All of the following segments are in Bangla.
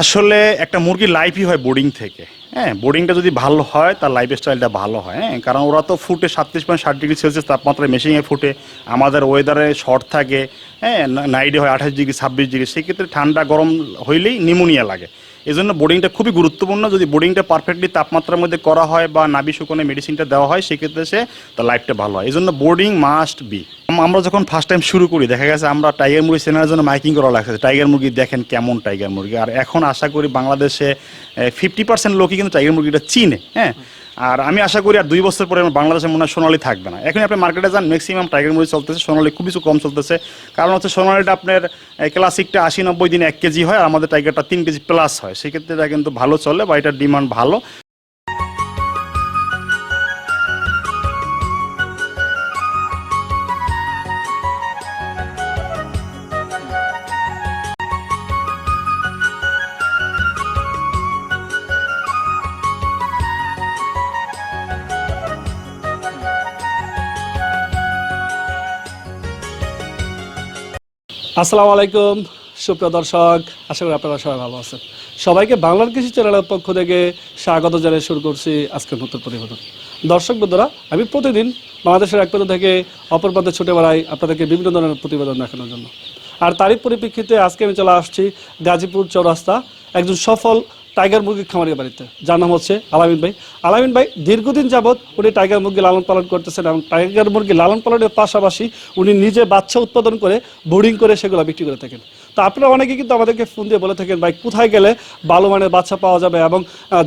আসলে একটা মুরগির লাইফই হয় বোর্ডিং থেকে। হ্যাঁ বোর্ডিংটা যদি ভালো হয়, তার লাইফ স্টাইলটা ভালো হয় হ্যাঁ? কারণ ওরা তো ফুটে সাতত্রিশ পয়েন্ট ষাট ডিগ্রি সেলসিয়াস তাপমাত্রায় মেশিংয়ে ফুটে, আমাদের ওয়েদারে শর্ট থাকে হ্যাঁ? নাইটে হয় আঠাশ ডিগ্রি ছাব্বিশ ডিগ্রি সেক্ষেত্রে ঠান্ডা, গরম হইলেই নিমোনিয়া লাগে। এই জন্য বোর্ডিংটা খুবই গুরুত্বপূর্ণ। যদি বোর্ডিংটা পারফেক্টলি তাপমাত্রার মধ্যে করা হয় বা নাবি শুকনে মেডিসিনটা দেওয়া হয়, সেক্ষেত্রে সে তার লাইফটা ভালো হয়। এই জন্য বোর্ডিং মাস্ট বি আমরা যখন ফার্স্ট টাইম শুরু করি, দেখা গেছে আমরা টাইগার মুরগি চেনার জন্য মাইকিং করা লাগছে টাইগার মুরগি দেখেন কেমন টাইগার মুরগি। আর এখন আশা করি বাংলাদেশে ফিফটি পার্সেন্ট লোকই কিন্তু টাইগার মুরগিটা চিনে হ্যাঁ? আর আমি আশা করি আর দুই বছর পরে বাংলাদেশে মনে হয় সোনালি থাকবে না। এখন আপনি মার্কেটে যান ম্যাক্সিমাম টাইগার মুরগি চলতেছে, সোনালি খুবই কিছু কম চলতেছে। কারণ হচ্ছে সোনালিটা আপনার ক্লাসিকটা আশি নব্বই দিনে এক কেজি হয় আর আমাদের টাইগারটা তিন কেজি প্লাস হয়। সেক্ষেত্রে এটা কিন্তু ভালো চলে বা এটার ডিমান্ড ভালো। আসসালামু আলাইকুম, সুপ্রিয় দর্শক, আশা করি আপনারা সবাই ভালো আছেন। সবাইকে বাংলার কৃষি চ্যানেলের পক্ষ থেকে স্বাগত জানিয়ে শুরু করছি আজকের নতুন প্রতিবেদন। দর্শক বন্ধুরা, আমি প্রতিদিন বাংলাদেশের এক প্রান্ত থেকে অপর প্রান্তে ছুটে বেড়াই আপনাদেরকে বিভিন্ন ধরনের প্রতিবেদন দেখানোর জন্য। আর তারই পরিপ্রেক্ষিতে আজকে আমি চলে আসছি গাজীপুর চৌরাস্তা, একজন সফল টাইগার মুরগি খামারের বাড়িতে। যার নাম হচ্ছে আলামিন ভাই। আলামিন ভাই, দীর্ঘদিন যাবৎ উনি টাইগার মুরগি লালন পালন করতেছেন এবং টাইগার মুরগি লালন পালনের পাশাপাশি উনি নিজে বাচ্চা উৎপাদন করে, বোর্ডিং করে সেগুলো বিক্রি করে থাকেন। তো আপনারা অনেকে কিন্তু আমাদেরকে ফোন দিয়ে বলে থাকেন, ভাই, কোথায় গেলে ভালো মানের বাচ্চা পাওয়া যাবে এবং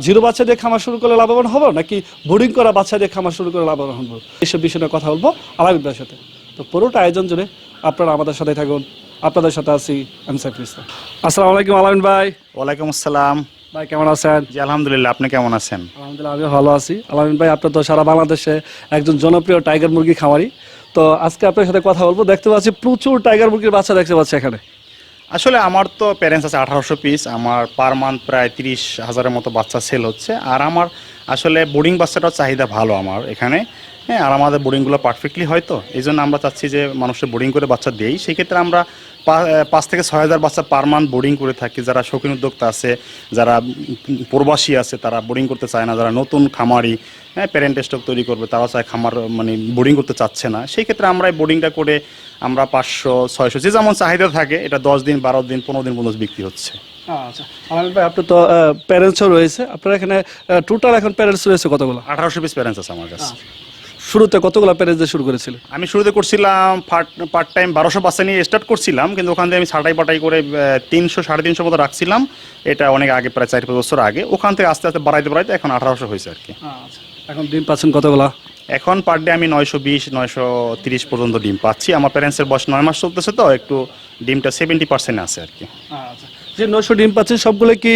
জিরো বাচ্চা দিয়ে খামার শুরু করলে লাভবান হব নাকি বোর্ডিং করা বাচ্চা দিয়ে খামার শুরু করে লাভবান হব? এইসব বিষয়ে নিয়ে কথা বলব আলামিন ভাইয়ের সাথে। তো পুরোটা আয়োজন জুড়ে আপনারা আমাদের সাথে থাকুন। আপনাদের সাথে আছি আমি সাইফুল ইসলাম। আসসালামু আলাইকুম আলামিন ভাই। ওয়ালাইকুম আসসালাম। ভাই কেমন আছেন? জি আলহামদুলিল্লাহ আপনি কেমন আছেন? আলহামদুলিল্লাহ আমি ভালো আছি। আলামিন ভাই আপনি তো সারা বাংলাদেশে একজন জনপ্রিয় টাইগার মুরগি খামারি। তো আজকে আপনার সাথে কথা বলব। দেখতে পাচ্ছি প্রচুর টাইগার মুরগির বাচ্চা দেখতে পাচ্ছি এখানে। আসলে আমার তো প্যারেন্টস আছে আঠারোশো পিস আমার পার মান্থ প্রায় তিরিশ হাজারের মতো বাচ্চা সেল হচ্ছে। আর আমার আসলে বোর্ডিং বাচ্চাটাও চাহিদা ভালো আমার এখানে। হ্যাঁ আর আমাদের বোর্ডিংগুলো পারফেক্টলি হয় তো। এই জন্য আমরা চাচ্ছি যে মানুষের বোর্ডিং করে বাচ্চা দেই। সেই ক্ষেত্রে আমরা পাঁচ থেকে ছয় হাজার বাচ্চা পার মান্থ বোর্ডিং করে থাকি। যারা শৌখিন উদ্যোক্তা আছে যারা প্রবাসী আছে তারা বোর্ডিং করতে চায় না। যারা নতুন খামারি হ্যাঁ প্যারেন্ট স্টক তৈরি করবে তারা চায় খামার মানে বোর্ডিং করতে চাচ্ছে না। সেই ক্ষেত্রে আমরা এই বোর্ডিংটা করে আমরা পাঁচশো ছয়শো যে যেমন চাহিদা থাকে এটা দশ দিন বারো দিন পনেরো দিন পর্যন্ত বিক্রি হচ্ছে। আচ্ছা আলামিন ভাই আপনি তো প্যারেন্টসও রয়েছে। আপনার এখানে টোটাল এখন প্যারেন্টস রয়েছে কতগুলো? আঠারোশো পিস প্যারেন্টস আছে আমার কাছে। শুরুতে কতগুলো প্যারেন্টস দিয়ে শুরু করেছিলেন আমি শুরুতে করছিলাম পার্ট টাইম বারোশো বাচ্চা নিয়ে স্টার্ট করছিলাম কিন্তু ওখান থেকে আমি ছাটাই পাটাই করে তিনশো সাড়ে তিনশো মতো রাখছিলাম। এটা অনেক আগে প্রায় চার পাঁচ বছর আগে। ওখান থেকে আস্তে আস্তে বাড়াইতে বাড়াইতে এখন আঠারোশো হয়েছে আর কি। আচ্ছা এখন ডিম পাচ্ছেন কতগুলা? এখন পার ডে আমি নয়শো বিশ নয়শো তিরিশ পর্যন্ত ডিম পাচ্ছি। আমার প্যারেন্টসের বয়স নয় মাস চলতেছে তো একটু ডিমটা সেভেন্টি পার্সেন্ট আছে আর কি। আচ্ছা যে নশো ডিম পাচ্ছেন সবগুলো কি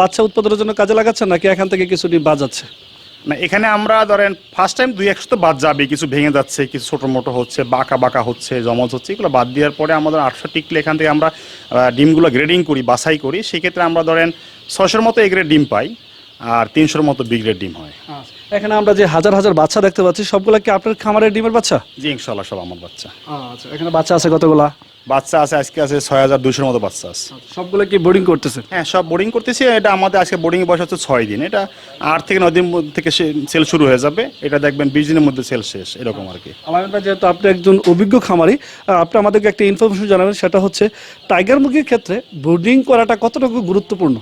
বাচ্চা উৎপাদনের জন্য কাজে লাগাচ্ছেন নাকি এখান থেকে কিছু ডিম বাজাচ্ছে? না এখানে আমরা ধরেন ফার্স্ট টাইম দুই একশো তো বাদ যাবে কিছু ভেঙে যাচ্ছে কিছু ছোটো মোটো হচ্ছে বাঁকা বাঁকা হচ্ছে জমজ হচ্ছে এগুলো বাদ দেওয়ার পরে আমাদের আটশো টিকলে এখান থেকে আমরা ডিমগুলো গ্রেডিং করি বাছাই করি। সেক্ষেত্রে আমরা ধরেন ছশোর মতো এ গ্রেড ডিম পাই আর তিনশোর মতো বি গ্রেড ডিম হয়। এখানে আমরা যে হাজার হাজার বাচ্চা দেখতে পাচ্ছি সবগুলো কি আপনার খামারের ডিমের বাচ্চা? জি ইনশাল্লাহ সব আমার বাচ্চা। আচ্ছা এখানে বাচ্চা আছে কতগুলা? বাচ্চা আছে আজকে আছে ছয় হাজার দুশোর মতো বাচ্চা আছে। সবগুলো কি বোর্ডিং করতেছেন হ্যাঁ সব বোর্ডিং করতেছি। এটা আমাদের আজকে বোর্ডিং বয়স হচ্ছে ছয় দিন। এটা আট থেকে নয় দিন থেকে সেল শুরু হয়ে যাবে। এটা দেখবেন বিশ দিনের মধ্যে সেল শেষ এরকম আর কি। আমার যেহেতু আপনি একজন অভিজ্ঞ খামারি আপনি আমাদেরকে একটা ইনফরমেশন জানাবেন সেটা হচ্ছে টাইগার মুরগির ক্ষেত্রে বোর্ডিং করাটা কতটুকু গুরুত্বপূর্ণ?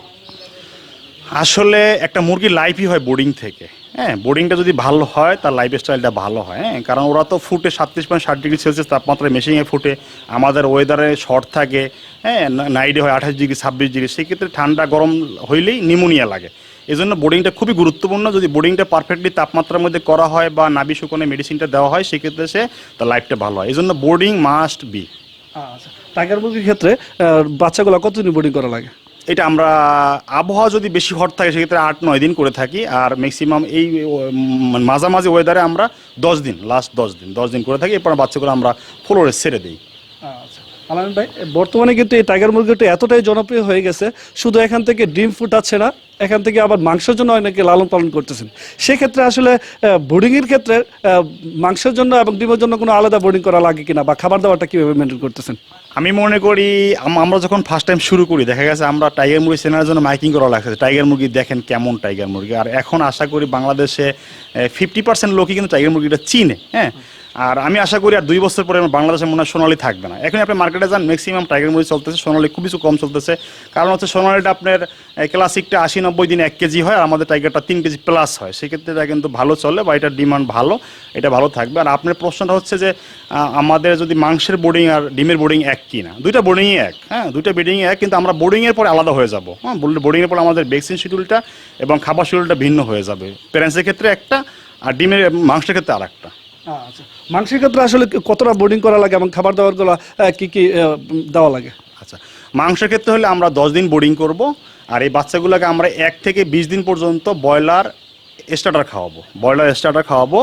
আসলে একটা মুরগির লাইফই হয় বোর্ডিং থেকে। হ্যাঁ বোর্ডিংটা যদি ভালো হয়, তার লাইফ স্টাইলটা ভালো হয় হ্যাঁ কারণ ওরা তো ফুটে সাতত্রিশ পয়েন্ট ষাট ডিগ্রি সেলসিয়াস তাপমাত্রায় মেশিংয়ে ফুটে, আমাদের ওয়েদারে শর্ট থাকে হ্যাঁ নাইটে হয় আঠাশ ডিগ্রি ছাব্বিশ ডিগ্রি সেক্ষেত্রে ঠান্ডা, গরম হইলেই নিমোনিয়া লাগে। এই জন্য বোর্ডিংটা খুবই গুরুত্বপূর্ণ, যদি বোর্ডিংটা পারফেক্টলি তাপমাত্রার মধ্যে করা হয় বা নাবি শুকনে মেডিসিনটা দেওয়া হয়, সেক্ষেত্রে সে তার লাইফটা ভালো হয়। এই জন্য বোর্ডিং মাস্ট বি আচ্ছা টাইগার মুরগির ক্ষেত্রে বাচ্চাগুলো কতদিন বোর্ডিং করা লাগে? এটা আমরা, আবহাওয়া যদি বেশি হট থাকে, সেক্ষেত্রে আট, নয় দিন করে থাকি। আর ম্যাক্সিমাম এই মাঝামাঝি ওয়েদারে আমরা দশ দিন লাস্ট দশ দিন দশ দিন করে থাকি। এরপর বাচ্চাগুলো আমরা ফ্লোরে ছেড়ে দিই। আচ্ছা আলামিন ভাই, বর্তমানে কিন্তু এই টাইগার মুরগিটা এতটাই জনপ্রিয় হয়ে গেছে, শুধু এখান থেকে ডিম ফুটাচ্ছে না, এখান থেকে আবার মাংসের জন্য অনেকে লালন পালন করতেছেন। সেক্ষেত্রে আসলে বোর্ডিংয়ের ক্ষেত্রে মাংসের জন্য এবং ডিমের জন্য কোনো আলাদা বোর্ডিং করা লাগে কিনা বা খাবার দাবারটা কীভাবে মেনটেন করতেছেন? আমি মনে করি আমরা যখন ফার্স্ট টাইম শুরু করি, দেখা গেছে আমরা টাইগার মুরগি চেনার জন্য মাইকিং করা লাগছে টাইগার মুরগি দেখেন কেমন টাইগার মুরগি। আর এখন আশা করি বাংলাদেশে ফিফটি পার্সেন্ট লোকই কিন্তু টাইগার মুরগিটা চিনে হ্যাঁ? আর আমি আশা করি আর দুই বছর পরে আমার বাংলাদেশে মনে হয় সোনালি থাকবে না। এখন আপনি মার্কেটে যান ম্যাক্সিমাম টাইগার মুরগি চলতেছে, সোনালি খুবই কিছু কম চলতেছে। কারণ হচ্ছে সোনালিটা আপনার ক্লাসিকটা আশি নব্বই দিন এক কেজি হয় আর আমাদের টাইগারটা তিন কেজি প্লাস হয়। সেক্ষেত্রে এটা কিন্তু ভালো চলে বা এটার ডিমান্ড ভালো, এটা ভালো থাকবে। আর আপনার প্রশ্নটা হচ্ছে যে আমাদের যদি মাংসের বোর্ডিং আর ডিমের বোর্ডিং এক কি না? দুইটা বোর্ডিংই এক হ্যাঁ? দুইটা বোর্ডিংই এক, কিন্তু আমরা বোর্ডিংয়ের পরে আলাদা হয়ে যাব। হ্যাঁ? বোর্ডিংয়ের পরে আমাদের ভ্যাকসিন শিডিউলটা এবং খাবার শিডিউলটা ভিন্ন হয়ে যাবে। প্যারেন্টসের ক্ষেত্রে একটা আর ডিমের, মাংসের ক্ষেত্রে আর একটা আচ্ছা। মাংসের ক্ষেত্রে আসলে কতটা বোর্ডিং করা লাগে এবং খাবার দাবারগুলো কি কি দেওয়া লাগে? আচ্ছা। মাংসের ক্ষেত্রে হলে আমরা দশ দিন বোর্ডিং করব আর এই বাচ্চাগুলোকে আমরা এক থেকে বিশ দিন পর্যন্ত ব্রয়লার স্টার্টার খাওয়াবো। ব্রয়লার স্টার্টার খাওয়াবো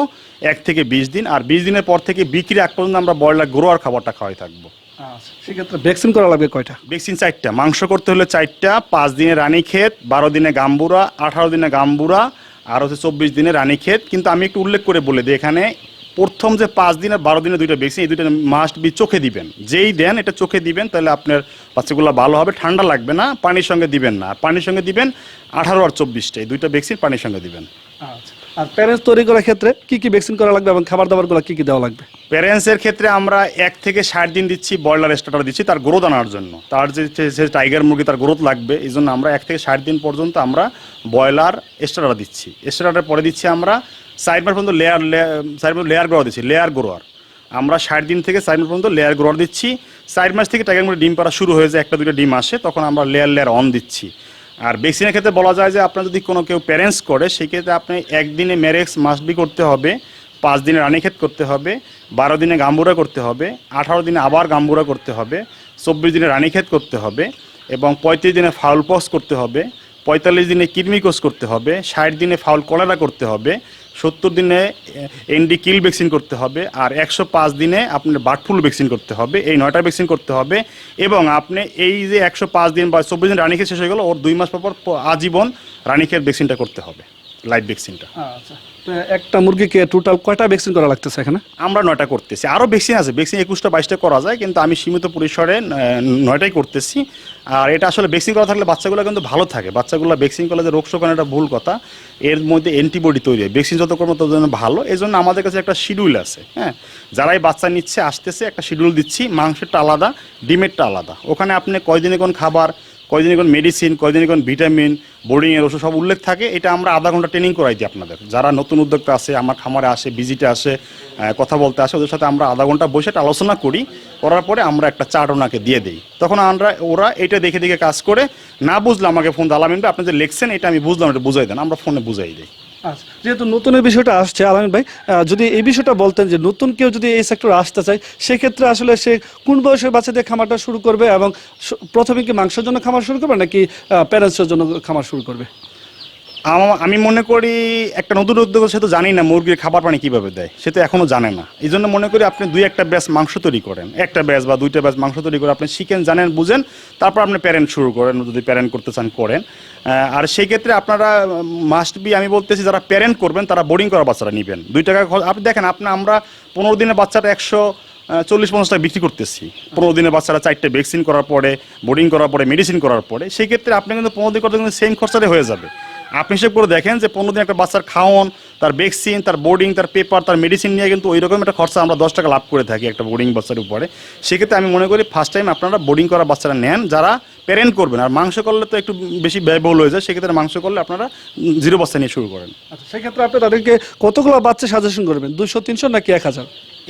এক থেকে বিশ দিন আর বিশ দিনের পর থেকে বিক্রি এক পর্যন্ত আমরা ব্রয়লার গ্রোয়ার খাবারটা খাওয়াই থাকব। আচ্ছা। সেক্ষেত্রে ভ্যাকসিন করা লাগবে কয়টা? ভ্যাকসিন চারটা। মাংস করতে হলে চারটা পাঁচ দিনে রানীক্ষেত বারো দিনে গাম্বুরা আঠারো দিনে গাম্বুরা আর হচ্ছে চব্বিশ দিনে রানীক্ষেত কিন্তু আমি একটু উল্লেখ করে বলে দিই এখানে প্রথম যে পাঁচ দিন আর বারো দিনে দুইটা ভ্যাকসিন এই দুইটা মাস্ট বি চোখে দিবেন। যেই দেন এটা চোখে দিবেন তাহলে আপনার বাচ্চাগুলো ভালো হবে ঠান্ডা লাগবে না পানির সঙ্গে দিবেন না। পানির সঙ্গে দিবেন আঠারো আর চব্বিশটা এই দুইটা ভ্যাকসিন পানির সঙ্গে দিবেন। আচ্ছা আর প্যারেন্টস তৈরি করার ক্ষেত্রে কি কি ভ্যাকসিন করা লাগবে এবং খাবার দাবারগুলো কি কি দেওয়া লাগবে? প্যারেন্টসের ক্ষেত্রে আমরা এক থেকে ষাট দিন দিচ্ছি ব্রয়লার স্টার্টার দিচ্ছি তার গ্রোথ আনার জন্য। তার যে টাইগার মুরগি তার গ্রোথ লাগবে এই জন্য আমরা এক থেকে ষাট দিন পর্যন্ত আমরা ব্রয়লার স্টার্টার দিচ্ছি। স্টার্টার পরে দিচ্ছি আমরা সাইড মাস পর্যন্ত লেয়ার সাইড লেয়ার গ্রোয়ার দিচ্ছি লেয়ার গ্রোয়ার আমরা ষাট দিন থেকে সাইড মাস পর্যন্ত লেয়ার গ্রোয়ার দিচ্ছি। সাইড মাস থেকে টাইগার মুরগি ডিম পাড়া শুরু হয়ে যায়, একটা দুটো ডিম আসে, তখন আমরা লেয়ার লেয়ার অন দিচ্ছি। আর ভ্যাকসিনের ক্ষেত্রে বলা যায় যে আপনার যদি কোনো কেউ প্যারেন্টস করে, সেক্ষেত্রে আপনি একদিনে ম্যারেক্স মাস্ট বি করতে হবে, পাঁচ দিনে রানীক্ষেত করতে হবে, বারো দিনে গাম্বুরা করতে হবে, আঠারো দিনে আবার গাম্বুরা করতে হবে, চব্বিশ দিনে রানীক্ষেত করতে হবে, এবং পঁয়ত্রিশ দিনে ফাউল পক্স করতে হবে, পঁয়তাল্লিশ দিনে কিডমিকোস করতে হবে, ষাট দিনে ফাউল কলেরা করতে হবে সত্তর দিনে এনডি কিল ভ্যাকসিন করতে হবে আর একশো পাঁচ দিনে আপনার বার্ডফুল ভ্যাকসিন করতে হবে, এই নয়টা ভ্যাকসিন করতে হবে এবং আপনি এই যে একশো পাঁচ দিন বা চব্বিশ দিন রানীক্ষেত শেষ হয়ে গেল, ওর দুই মাস পর আজীবন রানীক্ষেত ভ্যাকসিনটা করতে হবে। লাইভ ভ্যাকসিনটা আচ্ছা। তো একটা মুরগিকে টোটাল কয়টা ভ্যাকসিন করা লাগতেছে এখানে? আমরা নয়টা করতেছি। আরও ভ্যাকসিন আছে ভ্যাকসিন একুশটা বাইশটা করা যায় কিন্তু আমি সীমিত পরিসরে নয়টাই করতেছি। আর এটা আসলে ভ্যাকসিন করা থাকলে বাচ্চাগুলো কিন্তু ভালো থাকে। বাচ্চাগুলো ভ্যাকসিন করলে যে রোগ শোকানো এটা ভুল কথা। এর মধ্যে অ্যান্টিবডি তৈরি হয়। ভ্যাকসিন যত করব তত জন্য ভালো। এই জন্য আমাদের কাছে একটা শিডিউল আছে হ্যাঁ? যারাই বাচ্চা নিচ্ছে আসতেছে একটা শিডিউল দিচ্ছি। মাংসেরটা আলাদা ডিমেরটা আলাদা। ওখানে আপনি কয়দিনে কোন খাবার কয়দিনে কোন মেডিসিন কয়দিনে কোন ভিটামিন বোর্ডিংয়ের ওষুধ সব উল্লেখ থাকে। এটা আমরা আধা ঘণ্টা ট্রেনিং করাই দিই আপনাদের। যারা নতুন উদ্যোক্তা আছে, আমার খামারে আসে ভিজিটে আসে কথা বলতে আসে, ওদের সাথে আমরা আধা ঘণ্টা বসে একটা আলোচনা করি। করার পরে আমরা একটা চার্ট ওনাকে দিয়ে দিই। তখন আমরা, ওরা এটা দেখে দেখে কাজ করে, না বুঝলে আমাকে ফোন দালামিনবে আপনি যে লিখছেন, এটা আমি বুঝলাম, এটা বুঝাই দেন, আমরা ফোনে বুঝাই দিই। আচ্ছা যেহেতু এই বিষয়টা আসছে, আলামিন ভাই যদি এই বিষয়টা বলতেন যে নতুন কেউ যদি এই সেক্টরে আসতে চায়, সেক্ষেত্রে আসলে সে কোন বয়সের বাচ্চাদের খামারটা শুরু করবে এবং প্রথমে কি মাংসের জন্য খামার শুরু করবে নাকি প্যারেন্টসের জন্য খামার শুরু করবে? আমা- মনে করি একটা নতুন উদ্যোগ সে তো জানি না মুরগির খাবার পানি কীভাবে দেয়। সে তো এখনও জানে না। এই জন্য মনে করি আপনি দুই একটা ব্যাস মাংস তৈরি করেন। একটা ব্যাস বা দুইটা ব্যাচ মাংস তৈরি করে আপনি শিখেন, জানেন, বুঝেন, তারপর আপনি প্যারেন্ট শুরু করেন, যদি প্যারেন্ট করতে চান, করেন। আর সেই ক্ষেত্রে আপনারা মাস্ট বি আমি বলতেছি যারা প্যারেন্ট করবেন, তারা বোর্ডিং করা বাচ্চারা নেবেন। দুই টাকা আপনি দেখেন, আপনি, আমরা পনেরো দিনের বাচ্চাটা একশো চল্লিশ, পঞ্চাশ টাকা বিক্রি করতেছি। পনেরো দিনের বাচ্চারা চারটে ভ্যাকসিন করার পরে বোর্ডিং করার পরে মেডিসিন করার পরে, সেই ক্ষেত্রে আপনি কিন্তু পনেরো দিন করতে কিন্তু সেম খরচাতে হয়ে যাবে। আপনি হিসেব করে দেখেন যে পনেরো দিন একটা বাচ্চার খাওয়ান তার ভ্যাকসিন তার বোর্ডিং তার পেপার তার মেডিসিন নিয়ে কিন্তু ওই রকম একটা খরচা আমরা দশ টাকা লাভ করে থাকি একটা বোর্ডিং বাচ্চার উপরে। সেক্ষেত্রে আমি মনে করি ফার্স্ট টাইম আপনারা বোর্ডিং করা বাচ্চারা নেন যারা প্যারেন্ট করবেন। আর মাংস করলে তো একটু বেশি ব্যয়বহুল হয়ে যায় সেক্ষেত্রে মাংস করলে আপনারা জিরো বাচ্চা নিয়ে শুরু করেন। আচ্ছা সেক্ষেত্রে আপনি তাদেরকে কতগুলো বাচ্চা সাজেশন করবেন? দুশো তিনশো নাকি এক হাজার?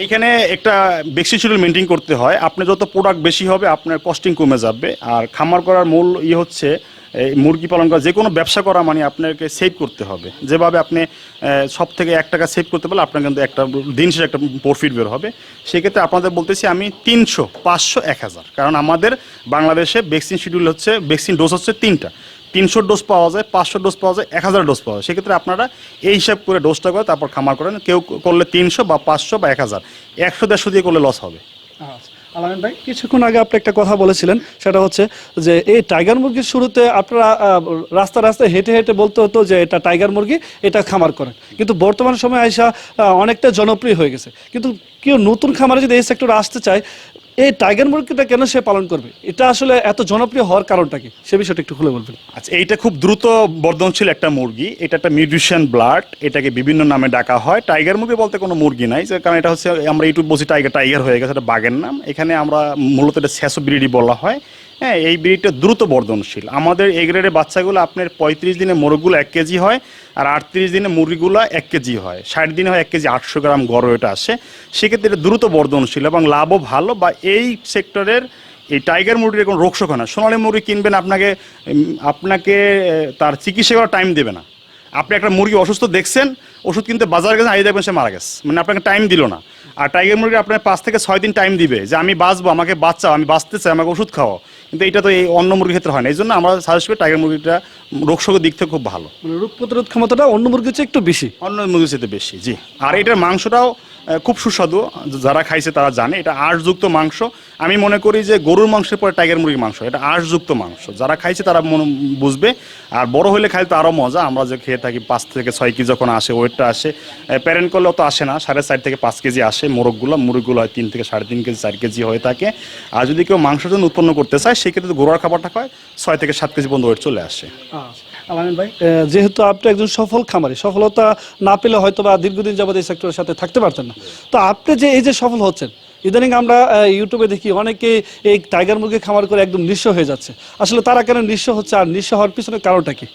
এখানে একটা ভ্যাকসিন শিডিউল মেনটেন করতে হয়। আপনি যত প্রোডাক্ট বেশি হবে আপনার কস্টিং কমে যাবে। আর খামার করার মূল ইয়ে হচ্ছে এই মুরগি পালন করা, যে কোনো ব্যবসা করা মানে আপনাকে সেভ করতে হবে। যেভাবে আপনি সব থেকে এক টাকা সেভ করতে পারলে আপনার কিন্তু একটা দিন শেষে একটা প্রফিট বের হবে। সেক্ষেত্রে আপনাদের বলতেছি আমি তিনশো, পাঁচশো, এক হাজার। কারণ আমাদের বাংলাদেশে ভ্যাকসিন শিডিউল হচ্ছে ভ্যাকসিন ডোজ হচ্ছে তিনটা। তিনশো ডোজ পাওয়া যায় পাঁচশো ডোজ পাওয়া যায়, এক হাজার ডোজ পাওয়া যায়। সেক্ষেত্রে আপনারা এই হিসাব করে ডোজটা করে তারপর খামার করেন। কেউ করলে তিনশো বা পাঁচশো বা এক হাজার। একশো, দেড়শো দিয়ে করলে লস হবে। আচ্ছা। আলামিন ভাই, কিছুক্ষণ আগে আপনি একটা কথা বলেছিলেন, সেটা হচ্ছে যে এই টাইগার মুরগির শুরুতে আপনারা রাস্তা রাস্তায় হেঁটে হেঁটে বলতে হতো যে এটা টাইগার মুরগি, এটা খামার করেন। কিন্তু বর্তমান সময়ে আইসা অনেকটা জনপ্রিয় হয়ে গেছে। কিন্তু কেউ নতুন খামারে যদি এই সেক্টরে আসতে চায় এই টাইগার মুরগিটা কেন সে পালন করবে? এটা আসলে এত জনপ্রিয় হওয়ার কারণটা কি? সে বিষয়টা একটু খুলে বলবেন। আচ্ছা এইটা খুব দ্রুত বর্ধনশীল একটা মুরগি। এটা একটা মিউডিশিয়ান ব্লাড। এটাকে বিভিন্ন নামে ডাকা হয়। টাইগার মুরগি বলতে কোনো মুরগি নাই কারণ এটা হচ্ছে আমরা ইউটিউব বলছি টাইগার টাইগার হয়ে গেছে, এটা বাঘের নাম। এখানে আমরা মূলত এটা স্যাসো ব্রিডি বলা হয়। হ্যাঁ এই ব্রিডটা দ্রুত বর্ধনশীল। আমাদের এই গ্রেডের বাচ্চাগুলো আপনার পঁয়ত্রিশ দিনে মোরগগুলো এক কেজি হয়, আর আটত্রিশ দিনে মুরগিগুলো এক কেজি হয়। ষাট দিনে হয় এক কেজি, আটশো গ্রাম গড় এটা আসে। সেক্ষেত্রে এটা দ্রুত বর্ধনশীল এবং লাভও ভালো বা এই সেক্টরের এই টাইগার মুরগির কোনো রোগশোক হয় না। সোনালী মুরগি কিনবেন, আপনাকে আপনাকে তার চিকিৎসা করার টাইম দেবে না। আপনি একটা মুরগি অসুস্থ দেখছেন, ওষুধ কিনতে বাজার গেছেন, আগে দেখবেন সে মারা গেছে। মানে আপনাকে টাইম দিল না। আর টাইগার মুরগি আপনার পাঁচ থেকে ছয় দিন টাইম দিবে যে আমি বাঁচবো, আমাকে বাচ্চাও আমি বাঁচতে চাই, আমাকে ওষুধ খাওয়াও। কিন্তু এটা তো এই অন্য মুরগির ক্ষেত্রে হয় না। এই জন্য আমরা সাজেস্ট করি টাইগার মুরগিটা রোগশোকের দিক থেকে খুব ভালো। মানে রোগ প্রতিরোধ ক্ষমতাটা অন্য মুরগির চেয়ে একটু বেশি। অন্য মুরগির চেয়ে বেশি জি। আর এটার মাংসটাও খুব সুস্বাদু। যারা খাইছে তারা জানে এটা আঁশযুক্ত মাংস। আমি মনে করি যে গরুর মাংসের পরে টাইগার মুরগির মাংস এটা আঁশযুক্ত মাংস। যারা খাইছে তারা মনে বুঝবে। আর বড় হলে খাইলে তো আরও মজা। আমরা যে খেয়ে থাকি পাঁচ থেকে ছয় কেজি যখন আসে ওয়েটটা আসে প্যারেন্ট করলে অত আসে না। সাড়ে চার থেকে পাঁচ কেজি আসে মোরগগুলো। মুরগগুলো হয় তিন থেকে সাড়ে তিন কেজি চার কেজি হয়ে থাকে। আর যদি কেউ মাংসের জন্য উৎপন্ন করতে চায় সেক্ষেত্রে গরুর খাবারটা খায় ছয় থেকে সাত কেজি পর্যন্ত ওয়েট চলে আসে। আলামিন ভাই যেহেতু আপনি একজন সফল খামারি সফলতা না পেলে হয়তো বা দীর্ঘদিন যাবত এই সেক্টরের সাথে থাকতে পারতেন না। তো আপনি যে এই যে সফল হচ্ছেন ইদানিং আমরা ইউটিউবে দেখি অনেকে এই টাইগার মুরগি খামার করে একদম নিঃস্ব হয়ে যাচ্ছে। আসলে তারা কেন নিঃস্ব হচ্ছে আর নিঃস্ব হওয়ার পিছনে কারণটা কি?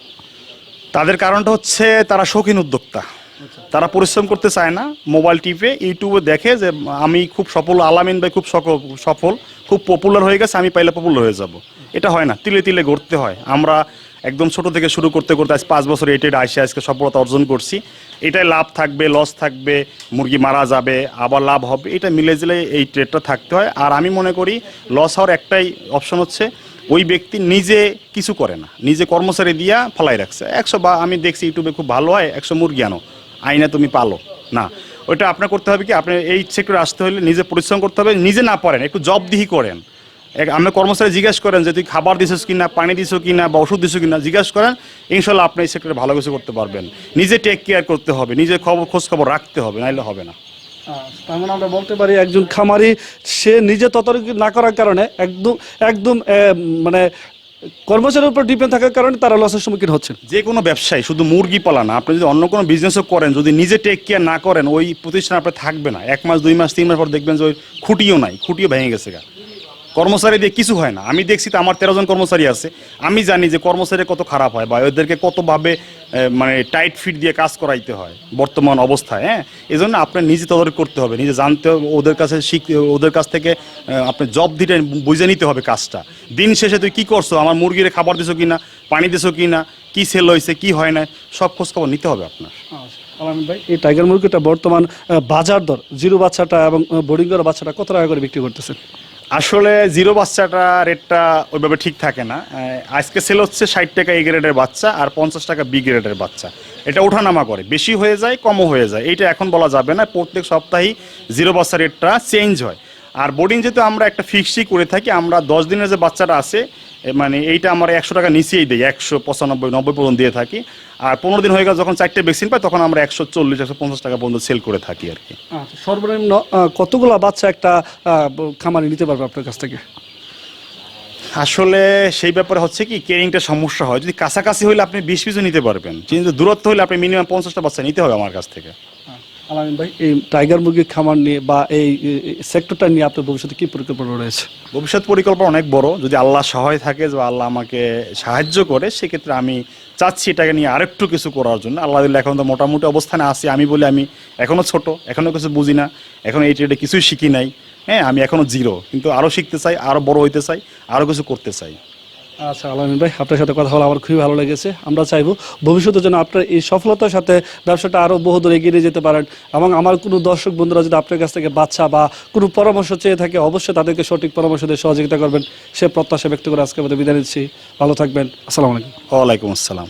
তাদের কারণটা হচ্ছে তারা শৌখিন উদ্যোক্তা। তারা পরিশ্রম করতে চায় না, মোবাইল টিপে, ইউটিউবে দেখে যে আমি খুব সফল, আলামিন ভাই খুব সফল, খুব পপুলার হয়ে গেছে, আমি পাইলে পপুলার হয়ে যাব। এটা হয় না, তিলে তিলে গড়তে হয়। আমরা একদম ছোট থেকে শুরু করতে করতে আজ পাঁচ বছর এটে আসে আজকে সফলতা অর্জন করছি। এটাই লাভ থাকবে লস থাকবে, মুরগি মারা যাবে, আবার লাভ হবে, এটা মিলে জিলে এই ট্রেডটা থাকতে হয়। আর আমি মনে করি লস হওয়ার একটাই অপশন হচ্ছে, ওই ব্যক্তি নিজে কিছু করে না, নিজে কর্মচারী দিয়া ফলাই রাখছে। একশো বা, আমি দেখছি ইউটিউবে খুব ভালো হয়, একশো মুরগি আনো। আইনা তুমি পালো। না, ওইটা আপনার করতে হবে কি? আপনি এই সেক্টরে আসতে হলে নিজে পরিশ্রম করতে হবে, নিজে না পারেন, একটু জব দিহি করেন আপনি কর্মচারী জিজ্ঞেস করেন যে, তুই খাবার দিছিস কিনা, পানি দিছো কিনা বা ওষুধ দিছো কিনা? জিজ্ঞেস করেন, ইনশাল্লাহ আপনি এই সেক্টরে ভালো কিছু করতে পারবেন। নিজে টেক কেয়ার করতে হবে, নিজে খবর, খোঁজ খবর রাখতে হবে নাহলে হবে না। তার মানে আমরা বলতে পারি একজন খামারি, সে নিজে তদারকি না করার কারণে একদম একদম মানে কর্মচারীর উপর ডিপেন্ড থাকার কারণে তারা লসের সম্মুখীন হচ্ছেন। যে কোনো ব্যবসায়ী, শুধু মুরগি পালা না, আপনি যদি অন্য কোনো বিজনেসও করেন, যদি নিজে টেক কেয়ার না করেন, ওই প্রতিষ্ঠান আপনার থাকবে না। এক মাস, দুই মাস, তিন মাস পর দেখবেন যে ওই খুঁটিও নাই, খুঁটিও ভেঙে গেছে গা। কর্মচারী দিয়ে কিছু হয় না। আমি দেখছি তো আমার তেরো জন কর্মচারী আছে। আমি জানি যে কর্মচারী কত খারাপ হয় বা ওদেরকে কতভাবে মানে টাইট ফিট দিয়ে কাজ করাইতে হয় বর্তমান অবস্থায় হ্যাঁ? এই জন্য আপনার নিজে তদারক করতে হবে নিজে জানতে হবে ওদের কাছে শিখ ওদের কাছ থেকে আহ, আপনি জব দিতে বুঝে নিতে হবে কাজটা। দিন শেষে তুই কী করছ? আমার মুরগিরে খাবার দিছো কি না পানি দিছো কি না কী সেল হয়েছে কি হয় না? সব খোঁজ খবর নিতে হবে আপনার। ভাই এই টাইগার মুরগিটা বর্তমান বাজার দর জিরো বাচ্চাটা এবং বোর্ডিং বাচ্চাটা কত টাকা করে বিক্রি করতেছেন? আসলে জিরো বাচ্চাটা রেটটা ওইভাবে ঠিক থাকে না। আজকে সেল হচ্ছে ষাট টাকা এ গ্রেডের বাচ্চা আর পঞ্চাশ টাকা বি গ্রেডের বাচ্চা। এটা ওঠানামা করে। বেশি হয়ে যায়, কমও হয়ে যায়। এইটা এখন বলা যাবে না। প্রত্যেক সপ্তাহেই জিরো বাচ্চা রেটটা চেঞ্জ হয়। আর বোর্ডিং যেহেতু আমরা একটা ফিক্সই করে থাকি আমরা দশ দিনের যে বাচ্চাটা আছে মানে এইটা আমরা একশো টাকা নিচেই দিই একশো পঁচানব্বই নব্বই পর্যন্ত দিয়ে থাকি। আর পনেরো দিন হয়ে গেলে যখন চারটে ভ্যাকসিন পাই তখন আমরা একশো চল্লিশ একশো পঞ্চাশ টাকা পর্যন্ত সেল করে থাকি আর কি। আচ্ছা সর্বনিম্ন কতগুলো বাচ্চা একটা খামারি নিতে পারবে আপনার কাছ থেকে? আসলে সেই ব্যাপারে হচ্ছে কি কেরিংটা সমস্যা হয়। যদি কাছাকাছি হলে আপনি বিশ পিসও নিতে পারবেন। কিন্তু দূরত্ব হলে আপনি মিনিমাম পঞ্চাশটা বাচ্চা নিতে হবে আমার কাছ থেকে। আলামিন ভাই, এই টাইগার মুরগির খামার নিয়ে বা এই সেক্টরটা নিয়ে আপনার ভবিষ্যতে কি পরিকল্পনা রয়েছে? ভবিষ্যৎ পরিকল্পনা অনেক বড়। যদি আল্লাহ সহায় থাকে বা আল্লাহ আমাকে সাহায্য করে, সেক্ষেত্রে আমি চাচ্ছি এটাকে নিয়ে আরেকটু কিছু করার জন্য। আল্লাহ এখন তো মোটামুটি অবস্থানে আছি। আমি বলি আমি এখনও ছোট এখনও কিছু বুঝি না। এখন এই ট্রেডে কিছুই শিখি নাই। হ্যাঁ আমি এখনও জিরো কিন্তু আরও শিখতে চাই আরও বড় হইতে চাই আরও কিছু করতে চাই। আচ্ছা আলামিন ভাই, আপনার সাথে কথা বলে আমার খুবই ভালো লেগেছে। আমরা চাইব ভবিষ্যতে যেন আপনার এই সফলতার সাথে ব্যবসাটা আরও বহুদূর এগিয়ে যেতে পারেন এবং আমার কোনো দর্শক বন্ধুরা যদি আপনার কাছ থেকে বাচ্চা বা কোনো পরামর্শ চেয়ে থাকে, অবশ্যই তাদেরকে সঠিক পরামর্শ দিয়ে সহযোগিতা করবেন। সে প্রত্যাশা ব্যক্ত করে আজকে আমাদের বিদায় নিচ্ছি। ভালো থাকবেন। আসসালামু আলাইকুম। ওয়ালাইকুম আসসালাম।